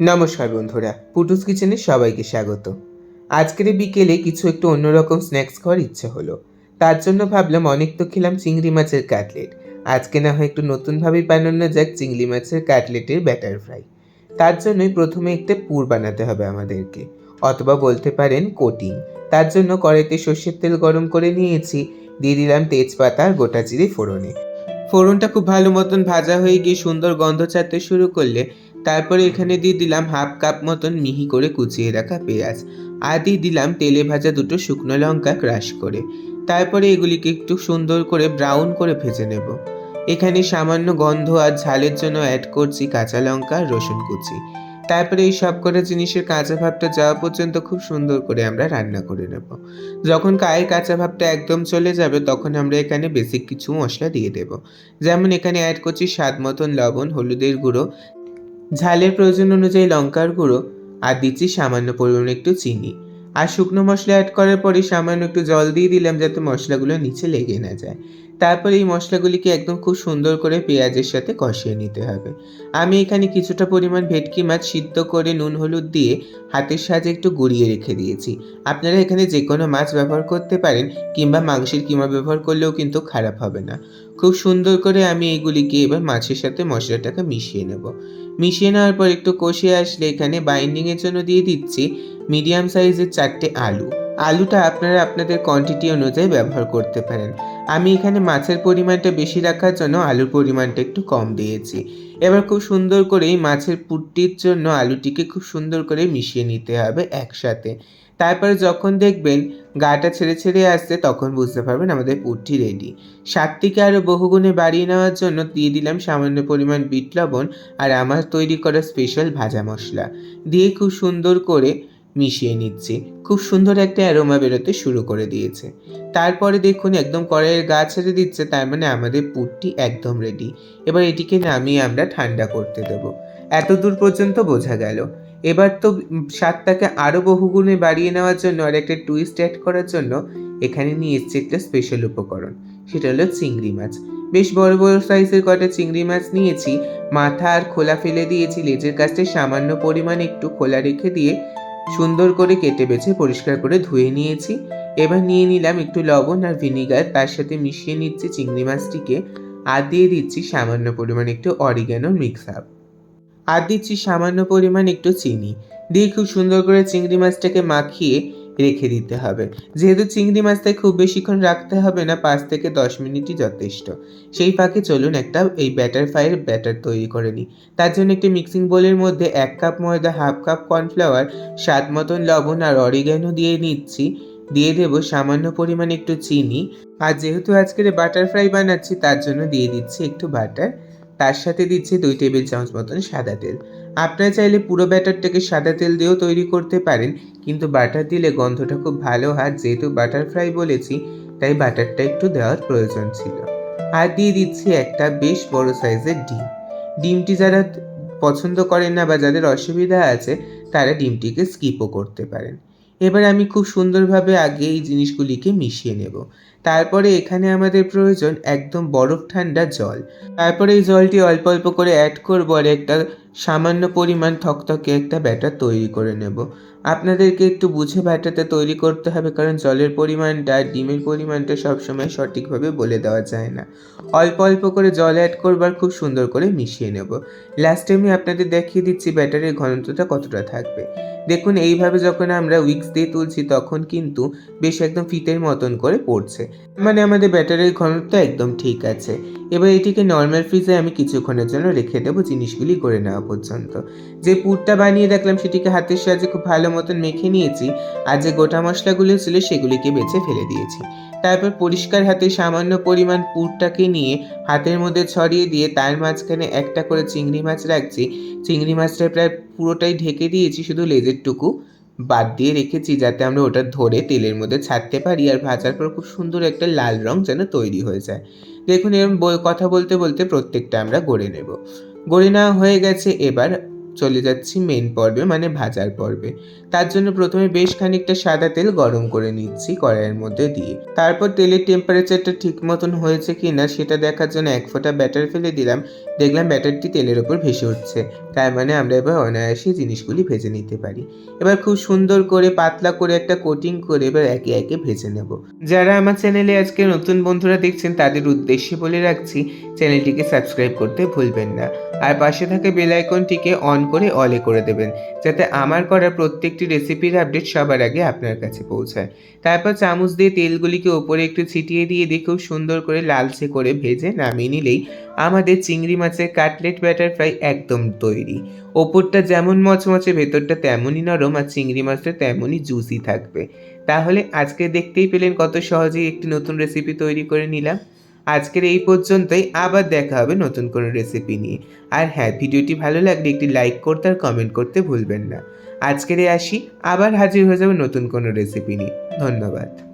নমস্কার বন্ধুরা, পুটুস কিচেনে সবাইকে স্বাগত। আজকের বিকেলে কিছু একটু অন্যরকম স্ন্যাক্স খাওয়ার ইচ্ছে হলো। তার জন্য ভাবলাম অনেক তো খেলাম চিংড়ি মাছের কাটলেট। আজকে না হয় একটু নতুনভাবে বানানো যাক চিংড়ি মাছের কাটলেটের ব্যাটার ফ্রাই তার জন্যই প্রথমে একটা পুর বানাতে হবে আমাদেরকে, অথবা বলতে পারেন কোটিং তার জন্য কড়াইতে সর্ষের তেল গরম করে নিয়েছি, দিয়ে দিলাম তেজপাতা আর গোটা জিরে ফোড়নে। ফোড়নটা খুব ভালো মতন ভাজা হয়ে গিয়ে সুন্দর গন্ধ ছাড়তে শুরু করলে তারপরে এখানে দিয়ে দিলাম হাফ কাপ মতন মিহি করে কুচিয়ে রাখা পেঁয়াজ। আর দিয়ে দিলাম তেলে ভাজা দুটো শুকনো লঙ্কা ক্রাশ করে। তারপরে এগুলিকে একটু সুন্দর করে ব্রাউন করে ভেজে নেব। এখানে সামান্য গন্ধ আর ঝালের জন্য অ্যাড করছি কাঁচা লঙ্কা আর রসুন কুচি। তারপরে এই সব কটা জিনিসের কাঁচা ভাবটা যাওয়া পর্যন্ত খুব সুন্দর করে আমরা রান্না করে নেব। যখন গায়ের কাঁচা ভাবটা একদম চলে যাবে, তখন আমরা এখানে বেসিক কিছু মশলা দিয়ে দেব। যেমন এখানে অ্যাড করছি স্বাদ মতন লবণ, হলুদের গুঁড়ো ঝালের প্রয়োজন অনুযায়ী লঙ্কার গুঁড়ো আর দিচ্ছি সামান্য পরিমাণে একটু চিনি। আর শুকনো মশলা অ্যাড করার পরে সামান্য একটু জল দিয়ে দিলাম যাতে মশলাগুলো নিচে লেগে না যায়। তারপরে এই মশলাগুলিকে একদম খুব সুন্দর করে পেঁয়াজের সাথে কষিয়ে নিতে হবে। আমি এখানে কিছুটা পরিমাণ ভেটকি মাছ সিদ্ধ করে নুন, হলুদ দিয়ে হাতের সাহায্যে একটু গুঁড়িয়ে রেখে দিয়েছি। আপনারা এখানে যে কোনো মাছ ব্যবহার করতে পারেন কিংবা মাংসের কিমা ব্যবহার করলেও কিন্তু খারাপ হবে না। খুব সুন্দর করে আমি এগুলিকে এবার মাছের সাথে মশলাটাকে মিশিয়ে নেব। মিশিয়ে নেওয়ার পর একটু কষে আসলে এখানে বাইন্ডিংয়ের জন্য দিয়ে দিচ্ছি মিডিয়াম সাইজের চারটে আলু। আলুটা আপনারা আপনাদের কোয়ান্টিটি অনুযায়ী ব্যবহার করতে পারেন। আমি এখানে মাছের পরিমাণটা বেশি রাখার জন্য আলুর পরিমাণটা একটু কম দিয়েছি। এবার খুব সুন্দর করে এই মাছের পুটটির জন্য আলুটিকে খুব সুন্দর করে মিশিয়ে নিতে হবে একসাথে। তারপরে যখন দেখবেন গাটা ছেড়ে ছেড়ে আসছে, তখন বুঝতে পারবেন আমাদের পুটটি রেডি স্বাদটিকে আরও বহুগুণে বাড়িয়ে নেওয়ার জন্য দিয়ে দিলাম সামান্য পরিমাণ বিট লবণ আর আমার তৈরি করা স্পেশাল ভাজা মশলা। দিয়ে খুব সুন্দর করে মিশিয়ে নিচ্ছি। খুব সুন্দর একটা অ্যারোমা বেরোতে শুরু করে দিয়েছে। তারপরে দেখুন, একদম কড়াইয়ের গা ছেড়ে দিচ্ছে, তার মানে আমাদের পুরটি একদম রেডি এবার এটিকে নামিয়ে আমরা ঠান্ডা করতে দেব। এত দূর পর্যন্ত বোঝা গেল। এবার তো স্বাদটাকে আরও বহুগুণে বাড়িয়ে নেওয়ার জন্য আর একটা টুইস্ট অ্যাড করার জন্য এখানে নিয়ে এসছে একটা স্পেশাল উপকরণ। সেটা হলো চিংড়ি মাছ। বেশ বড় বড় সাইজের কটা চিংড়ি মাছ নিয়েছি। মাথা আর খোলা ফেলে দিয়েছি। লেজের কাছে সামান্য পরিমাণ একটু খোলা রেখে দিয়ে সুন্দর করে কেটে বেছে পরিষ্কার করে ধুয়ে নিয়েছি। এবার নিয়ে নিলাম একটু লবণ আর ভিনিগার, তার সাথে মিশিয়ে নিচ্ছি চিংড়ি মাছটিকে আর দিয়ে দিচ্ছি সামান্য পরিমাণ একটু অরিগ্যানো মিক্স আপ আর দিচ্ছি সামান্য পরিমাণ একটু চিনি। দিয়ে খুব সুন্দর করে চিংড়ি মাছটাকে মাখিয়ে রেখে দিতে হবে। যেহেতু চিংড়ি মাছটাকে খুব বেশিক্ষণ রাখতে হবে না, পাঁচ থেকে দশ মিনিটই যথেষ্ট। সেই ফাঁকে চলুন একটা এই ব্যাটার ফ্রাইয়ের ব্যাটার তৈরি করে নিই। তার জন্য একটি মিক্সিং বোলের মধ্যে এক কাপ ময়দা হাফ কাপ কর্নফ্লাওয়ার স্বাদ মতন লবণ আর অরিগ্যানো দিয়ে নিচ্ছি। দিয়ে দেবো সামান্য পরিমাণ একটু চিনি। আর যেহেতু আজকের বাটার ফ্রাই বানাচ্ছি, তার জন্য দিয়ে দিচ্ছি একটু বাটার তার সাথে দিচ্ছি দুই টেবিল চামচ মতন সাদা তেল। আপনারা চাইলে পুরো ব্যাটারটাকে সাদা তেল দিয়েও তৈরি করতে পারেন, কিন্তু বাটার দিলে গন্ধটা খুব ভালো হয়। যেহেতু বাটার ফ্রাই বলেছি, তাই বাটারটা একটু দেওয়ার প্রয়োজন ছিল। আর দিয়ে দিচ্ছি একটা বেশ বড় সাইজের ডিম। ডিমটি যারা পছন্দ করেন না বা যাদের অসুবিধা আছে, তারা ডিমটিকে স্কিপও করতে পারেন। এবার আমি খুব সুন্দরভাবে আগে এই জিনিসগুলিকে মিশিয়ে নেব। তারপরে এখানে আমাদের প্রয়োজন একদম বরফ ঠান্ডা জল। তারপরে এই জলটি অল্প অল্প করে অ্যাড করব আর একটা সামান্য পরিমাণ থকথকে একটা ব্যাটার তৈরি করে নেব। আপনাদেরকে একটু বুঝে ব্যাটারটা তৈরি করতে হবে কারণ জলের পরিমাণটা আর ডিমের পরিমাণটা সবসময় সঠিকভাবে বলে দেওয়া যায় না। অল্প অল্প করে জল অ্যাড করবার খুব সুন্দর করে মিশিয়ে নেব। লাস্টে আমি আপনাদের দেখিয়ে দিচ্ছি ব্যাটারের ঘনত্বটা কতটা থাকবে। দেখুন, এইভাবে যখন আমরা উইক্স দিয়ে তুলছি তখন কিন্তু বেশ একদম ফিতের মতন করে পড়ছে। মানে আমাদের ব্যাটারির ঘনত্ব একদম ঠিক আছে। এবার এটিকে নর্মাল ফ্রিজে আমি কিছুক্ষণের জন্য রেখে দেবো জিনিসগুলি করে নেওয়া পর্যন্ত। যে পুরটা বানিয়ে রাখলাম সেটিকে হাতের সাহায্যে খুব ভালো মতন মেখে নিয়েছি আর যে গোটা মশলাগুলো ছিল সেগুলিকে বেছে ফেলে দিয়েছি। তারপর পরিষ্কার হাতে সামান্য পরিমাণ পুরটাকে নিয়ে হাতের মধ্যে ছড়িয়ে দিয়ে তার মাঝখানে একটা করে চিংড়ি মাছ রাখছি। চিংড়ি মাছটা প্রায় পুরোটাই ঢেকে দিয়েছি শুধু লেজের টুকু। বাদ দিয়ে রেখেছি যাতে আমরা ওটা ধরে তেলের মধ্যে ছাড়তে পারি আর ভাজার পর খুব সুন্দর একটা লাল রং যেন তৈরি হয়ে যায়। দেখুন এরকম কথা বলতে বলতে প্রত্যেকটা আমরা গড়ে নেব। গড়ে নেওয়া হয়ে গেছে এবার চলে যাচ্ছি মেন পর্বে মানে ভাজার পর্বে। তার জন্য প্রথমে বেশ খানিকটা সাদা তেল গরম করে নিচ্ছি কড়াইয়ের মধ্যে দিয়ে। তারপর তেলের টেম্পারেচারটা ঠিক মতন হয়েছে কি না সেটা দেখার জন্য এক ফোঁটা ব্যাটার ফেলে দিলাম। দেখলাম ব্যাটারটি তেলের ওপর ভেসে উঠছে। তার মানে আমরা এবার অনায়াসে জিনিসগুলি ভেজে নিতে পারি। এবার খুব সুন্দর করে পাতলা করে একটা কোটিং করে এবার একে একে ভেজে নেব। যারা আমার চ্যানেলে আজকে নতুন বন্ধুরা দেখছেন, তাদের উদ্দেশ্যে বলে রাখছি চ্যানেলটিকে সাবস্ক্রাইব করতে ভুলবেন না। আর পাশে থাকা বেল আইকনটিকে অন করে অলে করে দেবেন, যাতে আমার করা প্রত্যেকটি রেসিপির আপডেট সবার আগে আপনার কাছে পৌঁছায়। তারপর চামচ দিয়ে তেলগুলিকে ওপরে একটু ছিটিয়ে দিয়ে দিয়ে খুব সুন্দর করে লালচে করে ভেজে নামিয়ে নিলেই আমাদের চিংড়ি মাছের কাটলেট ব্যাটার ফ্রাই একদম তৈরি। ওপরটা যেমন মচমচে, ভেতরটা তেমনই নরম আর চিংড়ি মাছটা তেমনই জুসি থাকবে। তাহলে আজকে দেখতেই পেলেন কত সহজেই একটি নতুন রেসিপি তৈরি করে নিলাম। আজকের এই পর্যন্তই, আবার দেখা হবে নতুন কোনো রেসিপি নিয়ে। আর হ্যাঁ ভিডিওটি ভালো লাগলে একটি লাইক করতে আর কমেন্ট করতে ভুলবেন না। আজকের এই আসি, আবার হাজির হয়ে যাবে নতুন কোনো রেসিপি নিয়ে। ধন্যবাদ।